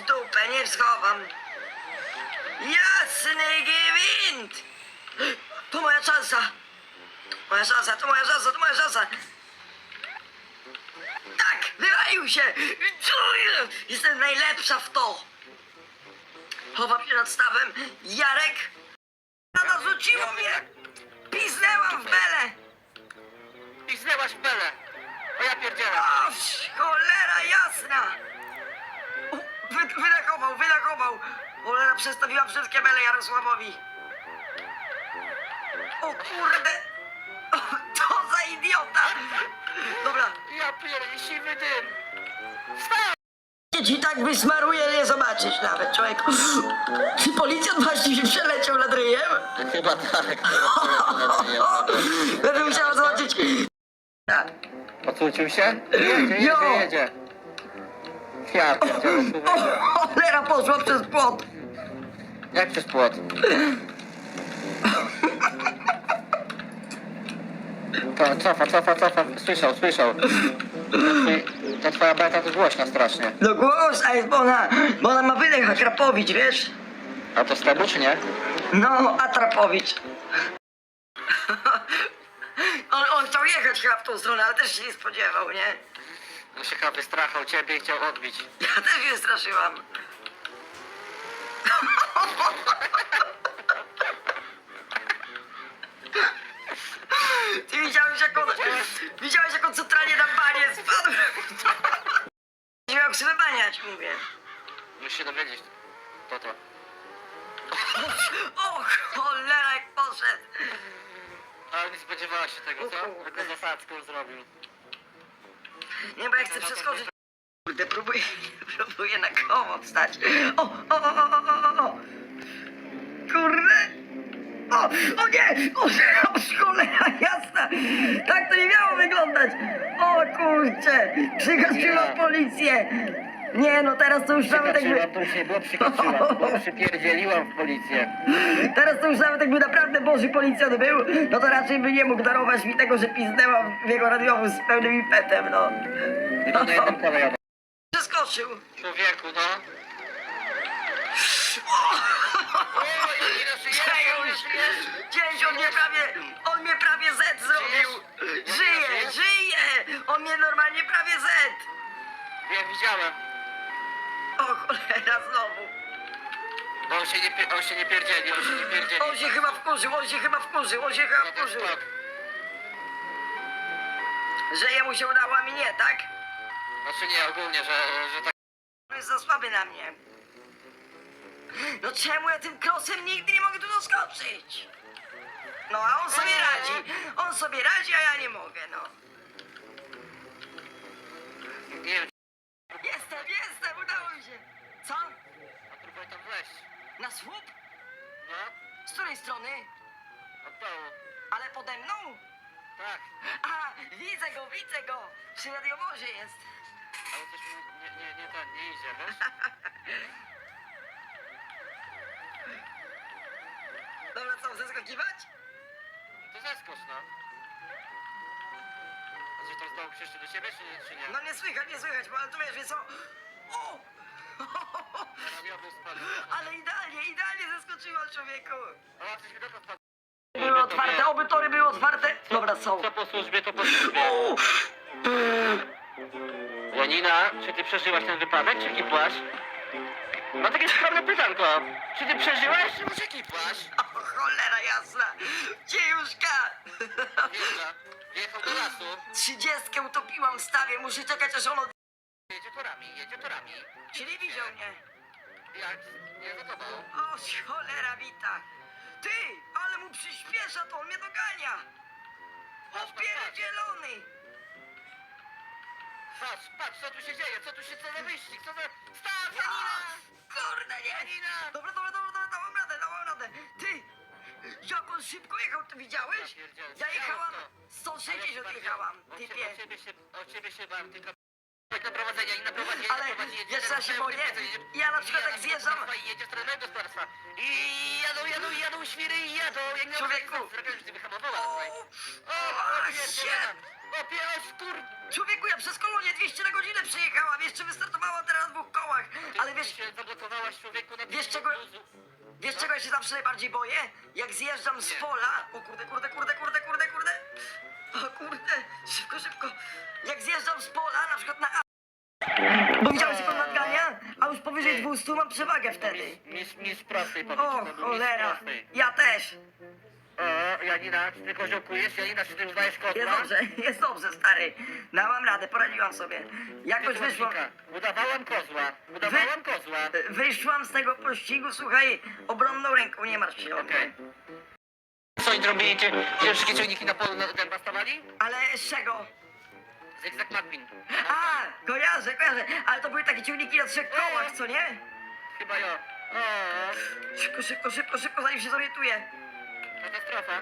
w dupę, nie schowam. Jasny gwint! To moja szansa. Moja szansa, to moja szansa, to moja szansa. Tak, wywalił się. Jestem najlepsza w to. Chowam się nad stawem. Jarek. Rada rzuciło mnie. Piznęłam w belę. I zlełaś w belę. O ja pierdzielę. O, cholera jasna! U, Wy, wydachował, wydachował! Cholera przestawiła wszystkie bele Jarosławowi. O kurde! O, to za idiota! Dobra. Ja pierdolę, siwy dym. Wstał! Ci tak wysmaruje, nie zobaczysz nawet, człowieku. Czy policjant właśnie się przeleciał nad ryjem? Chyba tak. Będę musiała zobaczyć. Tak. Ocucił się? Jedzie, Jo. jedzie, pierdzielę, O, cholera poszła przez płot. Jak przez płot? To cofa, cofa, cofa. Słyszał, słyszał. To twoja beta to głośna strasznie. No głośna jest, bo ona, bo ona ma wydech Akrapowicz, wiesz? A to z tobą czy nie? No, Atrapowicz. on, on chciał jechać chyba w tą stronę, ale też się nie spodziewał, nie? On się chyba wystrachał ciebie i chciał odbić. Ja też się straszyłam. Ty widziałeś jak on, widziałeś jak on centralnie na banie spadł? Nie miał się wybaniać, mówię. Musisz się dowiedzieć. To to. O, cholera jak poszedł. Ale nie spodziewała się tego, co? Taką zasadzkę zrobił. Nie, bo ja chcę przeskoczyć. Kurde, próbuję, próbuję na koło wstać. O, o, o, o, o, o. Kurde. O, o nie! O, o cholera jasna! Tak to nie miało wyglądać! O kurcze! Przygasiłam policję! Nie no, teraz to już nawet jakby... to już nie było przykaczyłam, bo przypierdzieliłam w policję. Teraz to już nawet jakby naprawdę Boży policjant był, no to raczej by nie mógł darować mi tego, że piznęłam w jego radiowóz z pełnym impetem, no. Tylko na jednym kole jadę. Przeskoczył. Człowieku, no. Przejuś! Gdzieś on mnie prawie, on mnie prawie Z zrobił! Żyje, żyje! On mnie normalnie prawie Z! Ja widziałem. O cholera, znowu! Bo on się nie, pie- on się nie pierdzieli, on się nie pierdzieli. On się chyba wkurzył, on się chyba wkurzył, on się chyba No wkurzył! skok. Że jemu się udało, a mi nie, tak? Znaczy nie, ogólnie, że, że tak. On jest za słaby na mnie. No czemu ja tym krosem nigdy nie mogę tu doskoczyć? No a on sobie radzi, on sobie radzi, a ja nie mogę, no. Nie wiem, Jestem, jestem, udało mi się! Co? a wleźć. Na słup? No, Z której strony? od dołu. Ale pode mną? Tak, A, widzę go, widzę go! Przy radiowozie jest. ale coś mi nie, nie, nie, ten, nie idzie, wiesz? Dobra, co, zeskakiwać? To zeskocz, no. A coś tam z dołu przyszedł do ciebie, czy nie? Czy nie? No nie słychać, nie słychać, bo ale tu wiesz, wiesz co? O! Spadł. Ale idealnie, idealnie zeskoczyła człowieku! A coś mi dokąd spadł. Były otwarte, oby tory były otwarte. Dobra, są. Co po służbie, to po służbie. Janina, czy ty przeżyłaś ten wypadek, czy kipłaś? No takie skromne pytanko. Czy ty przeżyłaś, czy może kipłaś? O, cholera jasna! Dziejuszka! Wjeżdża. Wjechał do lasu. Trzydziestkę utopiłam w stawie, muszę czekać aż ono... Jedzie torami, jedzie torami. Czyli widział mnie. Jak? Nie. O, cholera wita! Ty, ale mu przyspiesza, to on mnie dogania! Opierdzielony! Patrz, patrz, co tu się dzieje, co tu się, co za wyścig, co za... Stop, Janina! Kurde, nie! Janina! Dobra, dobra, dobra, dobra, dałam radę, dałam radę! Ty! Jak on szybko jechał, ty widziałeś? Ja pierdzielę, Ja jechałam, auto. 160 jechałam, O, typie. cie- o ciebie się, o ciebie się bałem, tylko... Na prowadzenia i Ale co ja się boję? Ja na przykład jak zjeżdżam- I jedzie w stronę gospodarstwa. I jadą, jadą, jadą świry i jadą. Jak nie Człowieku. Zrobiłem, że ty wyhamowała. O. O, skur... Człowieku, ja przez kolonie 200 na godzinę przyjechałam, jeszcze wystartowałam teraz na dwóch kołach. Ale wiesz, Ty się zablokowałaś człowieku na Wiesz czego- wiesz czego ja się zawsze najbardziej boję? Jak zjeżdżam z pola... O kurde, kurde, kurde, kurde, kurde, kurde. O kurde, szybko, szybko. Jak zjeżdżam z pola, na przykład na. Bo widziałeś jak on nadgania? A już powyżej 200 mam przewagę wtedy. Mis, mis prostej O, powiedz. cholera. Ja też. O, Janina, czy ty koziołkujesz? Janina, czy ty uznajesz kozła? Jest dobrze, jest dobrze, stary. Dałam radę, poradziłam sobie. Jakoś wyszło... Udawałam kozła, udawałam kozła. Wyszłam z tego pościgu, słuchaj, obronną ręką, nie martw się o mnie. Okej. Co oni robili? Czy, czy wszystkie ciągniki na polu na dęba stawali? Ale z czego? Zygzak McQueen. A, kojarzę, kojarzę. Ale to były takie ciągniki na trzech kołach, co nie? Chyba ja. O, Szybko, szybko, szybko, szybko, zanim się zorientuję. katastrofa.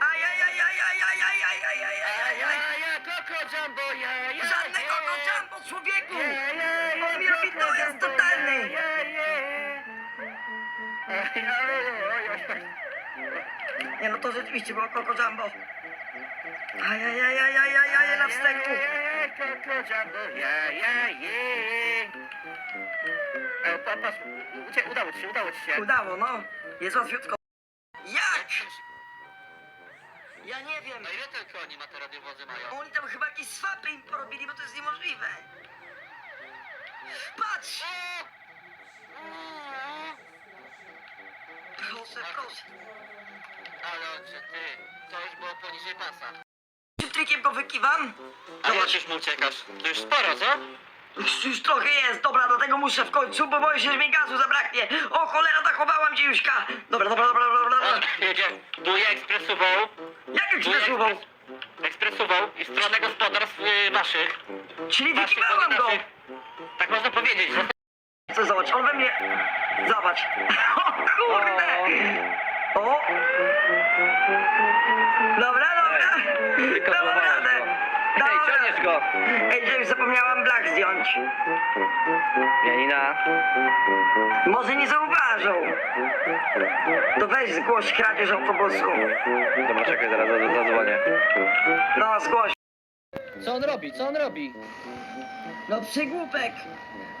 Ajajajajajajajajajajajaj. ja, Koko Jumbo, ja, ja, Żadnego go jumbo, człowieku! Ja, ja, ja, On mi robi Koko dojazd Jumbo, totalny. ja, ja, ja. Oj, oj, oj, oj. Nie no, to rzeczywiście było Coco Jumbo. Ajajajajajajaj, na wstęgu. E, pa- Patrz, ucie- udało ci się, udało ci się. Udało, no. Jest łatwiutko. Jak? Ja nie wiem. No ile tylko oni ma te radiowozy mają? Oni tam chyba jakieś swapy im porobili, bo to jest niemożliwe. Patrz! Proszę, proszę. Ale oczy, ty, to już było poniżej pasa. Trikiem go wykiwam? A jak już mu uciekasz? To już sporo, co? Już, już trochę jest, dobra, do tego muszę w końcu, bo boję się, że mi gazu zabraknie. O cholera, zachowałam cię Juśka. Dobra, dobra, dobra, dobra, dobra. O, jedzie, buje ekspresową. Jak Buje ekspresową? ekspres- Ekspresową i stronę gospodarstw y, waszych. Czyli Waszych, wykiwałam nie go. naszych. Tak można powiedzieć. Co, zobacz, on we mnie... Zobacz. O kurde. O. Dobra, dobra. Dałam radę. Dałam radę. go. Ej, że już zapomniałam blak zdjąć. Janina. Może nie zauważą. To weź zgłoś kradzież autobusu. Dobra, czekaj, zaraz zadzwonię. No, zgłoś. Co on robi? Co on robi? No przygłupek.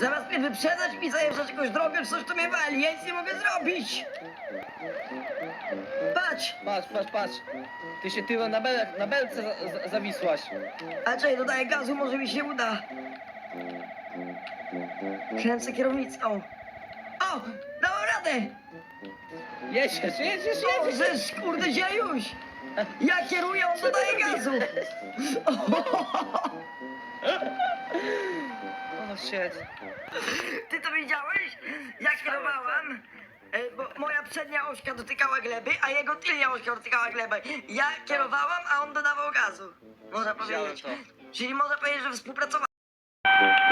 Zamiast mnie wyprzedzać mi zajeżdżać jakąś drogę, czy coś to mnie wali. Ja nic nie mogę zrobić. Patrz. Patrz, patrz, patrz. Ty się tyłem na, bel na belce za za zawisłaś. A czekaj, dodaję gazu, może mi się uda. Kręcę kierownicą. O! Dałam radę! Jedziesz, jedziesz, jedziesz. Możesz, kurde, dziejuś! Ja kieruję, on dodaje gazu! Shit. Ty to widziałeś? Ja kierowałam, e, bo moja przednia ośka dotykała gleby, a jego tylnia ośka dotykała gleby. Ja kierowałam, a on dodawał gazu. Można Widziałem powiedzieć. Czyli można powiedzieć, że współpracowałam.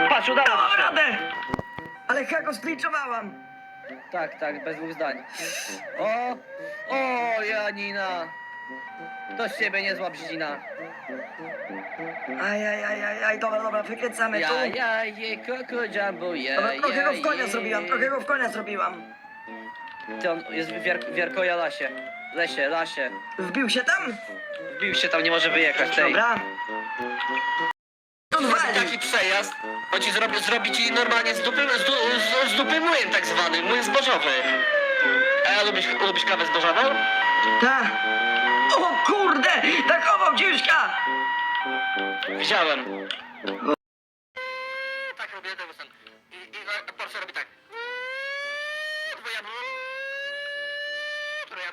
Patrz, udało Dałam się. radę! Ale chyba go skliczowałam. Tak, tak, bez dwóch zdań. O, o, Janina. To z ciebie niezła brzdzina. Aj, aj, aj, aj, aj, dobra, dobra, wykręcamy tu. Ja, ja, je, koko, jumbo, ja, Dobra, trochę ja, go w konia je. zrobiłam, trochę go w konia zrobiłam. Ty, on jest w wier wierkoja lasie. Lesie, lasie. Wbił się tam? Wbił się tam, nie może wyjechać tej. Dobra. On wali. Taki przejazd, on ci zrobi, zrobi ci normalnie z dupy, z, du, z, z dupy młyn tak zwany, młyn zbożowy. A lubisz, lubisz kawę zbożową? Ta. O kurde, takował dziuśka. Widziałem. Tak robię, ten. I, i no, Porsche robi tak. Dwoja. Troja.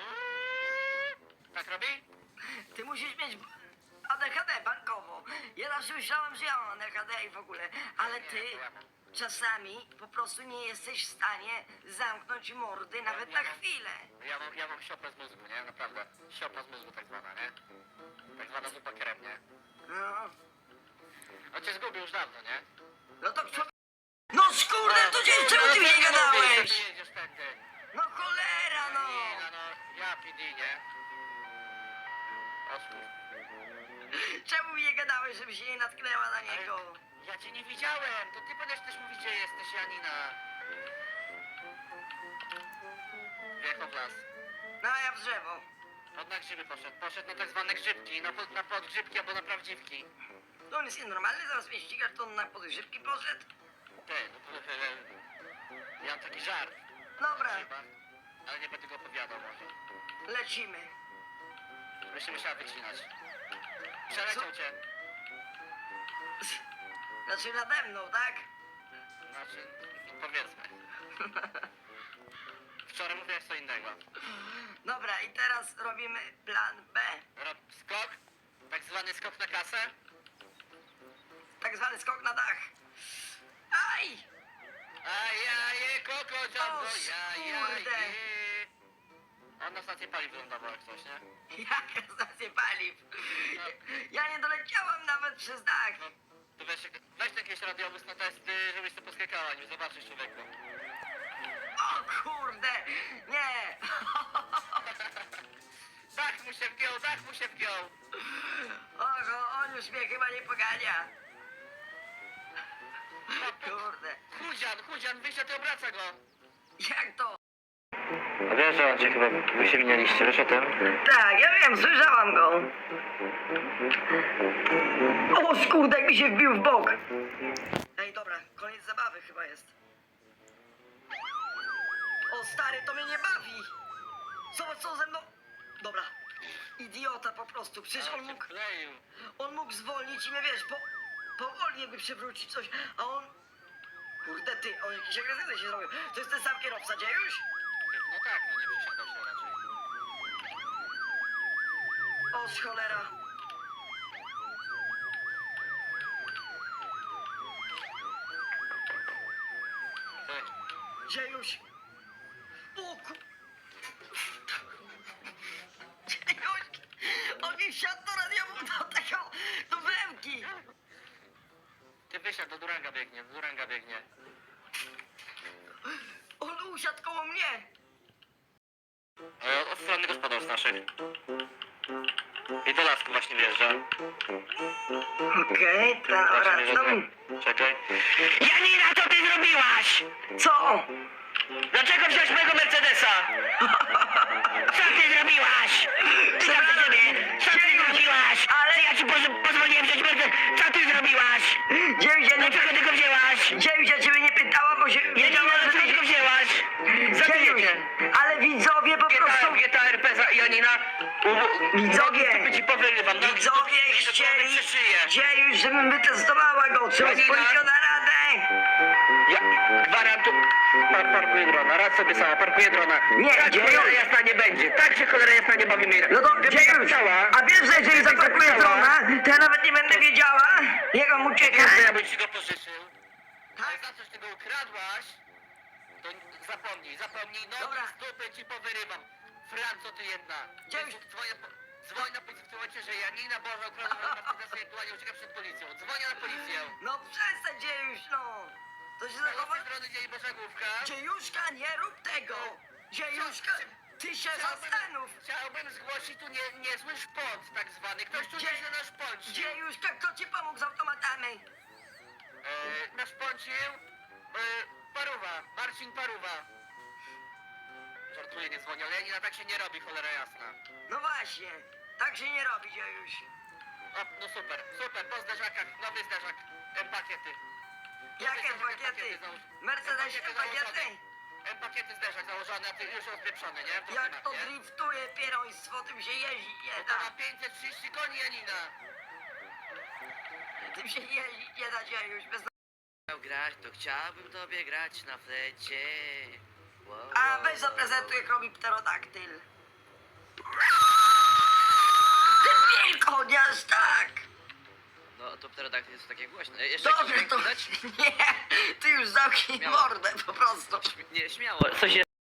Tak robi? Ty musisz mieć ADHD bankowo. Ja zawsze myślałem, że ja mam ADHD i w ogóle, ale ty czasami po prostu nie jesteś w stanie zamknąć mordy nawet na chwilę. Ja mam, ja mam siopę z mózgu, nie? Naprawdę. Siopa z mózgu tak zwana, nie? Tak zwana zupa krew, nie? No, On cię zgubił już dawno, nie? no to kto... No skurde, to dzień, czemu ty mi nie gadałeś? Ty jedziesz tędy. No cholera, no. Janina, no, ja PD, nie? Czemu mi nie gadałeś, żeby się nie natknęła na niego? Ja cię nie widziałem, to ty będziesz też mówić, gdzie jesteś, Janina. Wjechał w las. No, a ja w drzewo. On na grzyby poszedł. Poszedł na tak zwane grzybki, na, pod, na podgrzybki albo na prawdziwki. To on jest nienormalny, zaraz mnie ścigasz, to on na podgrzewki poszedł. Ty, no to e, ja mam taki żart. Dobra, Chyba, ale nie będę go opowiadał może. lecimy. Byś się musiała wycinać. Przeleciał cię. Znaczy nade mną, tak? Znaczy, no powiedzmy. Wczoraj mówiłeś co innego. Dobra, i teraz robimy plan B. Rob skok, tak zwany skok na kasę. Tak zwany skok na dach. Aj! Ajaje, koko, jumbo, O, jajaje. kurde. On na stację paliw wylądował jak coś, nie? Jaka stacja paliw? Ja nie doleciałam nawet przez dach. No, to jakieś radiowóz na testy, żebyś to poskakała, nim zobaczysz człowieku. O kurde! Nie! Dach mu się wgiął, dach mu się wgiął. Oho, on już mnie chyba nie pogania. Kurde. Chudzian, chudzian, wyjścia ty obraca go. Jak to? Wiesz, że on cię chyba, wy się minęliście, wiesz o tym? Tak, ja wiem, słyszałam go. O kurde, jak mi się wbił w bok. Ej, dobra, koniec zabawy chyba jest. O stary, to mnie nie bawi. Zobacz co ze mną... Dobra. Idiota po prostu, przecież on mógł... On mógł zwolnić i mnie wiesz, po, powoli jakby przewrócić coś, a on... Kurde ty, on jakiś agresywny się zrobił. To jest ten sam kierowca, gdzie już? No tak, no nie przesiadał się raczej. O z cholera. Ty, Gdzie już? O ku... Gdzie już? On mi wsiadł do radiowu do tego, do wędki. ty wysiadł, do Duranga biegnie, do Duranga biegnie. On usiadł koło mnie. Naszych. I do lasku właśnie wjeżdża. Okej, dobra, Właśnie wjeżdża. no, Czekaj. Janina, co ty zrobiłaś? co? Dlaczego wziąłeś mojego Mercedesa? Co ty zrobiłaś? Do ciebie, co ty zrobiłaś? Ale- ja ci poz- pozwoliłem wziąć Mercedes? Co ty zrobiłaś? Dziewięć, ja nie... Dlaczego ty go wzięłaś? Dziewięć, ja ciebie nie pytałam, Widzowie. Ci powyrywam. nogi Widzowie ci chcieli, już, żebym wytestowała go, czy Janina. na radę? Ja gwarantuję. Par, parkuję drona, rad sobie sama, parkuję drona. Nie, tak gdzie cholera już? jasna nie będzie. Tak się cholera jasna nie bawimy. No to Gdybyś gdzie tak już? chciała, A wiesz, że jeżeli zaparkuję chciała. drona, to ja nawet nie będę wiedziała, jak mam uciekać? Kurde, ja bym ci go pożyczył. Tak? za coś ty go ukradłaś, to zapomnij, zapomnij. Nogi Dobra. z dupy ci porywam. Franco ty jedna. Gdzie już? Dzwoń, dzwoń na policję w tym momencie, że Janina Boża ukradła moją Mercedesa i aktualnie ucieka przed policją. Dzwonię na policję. No przestań, gdzie już, no. To się zachowa... Z strony dzień Boża Główka. Dziejuszka, nie rób tego! Dziejuszka, ty się zastanów! Chciałbym zgłosić tu nie, niezły szpont tak zwany. Ktoś tu Gdzie- nieźle naszpącił. Dziejuszka, kto ci pomógł z automatami? E, naszpącił e, Paruwa, Marcin Paruwa. Żartuję, nie dzwonię, ale Janina tak się nie robi, cholera jasna. No właśnie, tak się nie robi, dziejuś. O, no super, super, po zderzakach, nowy zderzak, M-pakiety. Jakie pakiety? Mercedes, pakiety? M-pakiety zderzak założony, a ty już rozpieprzony, nie? Jak to driftuje pieroństwo, tym się jeździ nie To ma da. 530 koni Janina. Tym się jeździ nie da, dziejuś, bez... Chciał grać, to chciałbym tobie grać na flecie. A weź zaprezentuj, jak robi pterodaktyl. Ty wielkoniarz, tak! No to pterodaktyl jest takie głośne. E, Jeszcze Dobrze, jakiś to... dźwięk dać? Nie, ty już zamknij mordę po prostu. Nie, śmiało. Coś